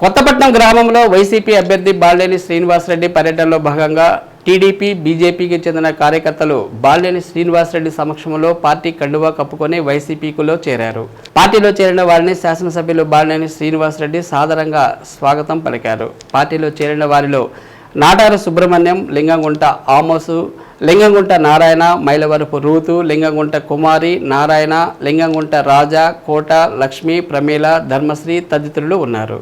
కొత్తపట్నం గ్రామంలో వైసీపీ అభ్యర్థి బాలేని శ్రీనివాసరెడ్డి పర్యటనలో భాగంగా టీడీపీ బీజేపీకి చెందిన కార్యకర్తలు బాలేని శ్రీనివాసరెడ్డి సమక్షంలో పార్టీ కండువా కప్పుకొని వైసీపీకులో చేరారు. పార్టీలో చేరిన వారిని శాసనసభ్యులు బాలేని శ్రీనివాసరెడ్డి సాధారణంగా స్వాగతం పలికారు. పార్టీలో చేరిన వారిలో నాటారు సుబ్రహ్మణ్యం లింగంగుంట ఆమోసు లింగంగుంట నారాయణ మైలవరపు రూతు లింగంగుంట కుమారి నారాయణ లింగంగుంట రాజా కోట లక్ష్మి ప్రమీల ధర్మశ్రీ తదితరులు ఉన్నారు.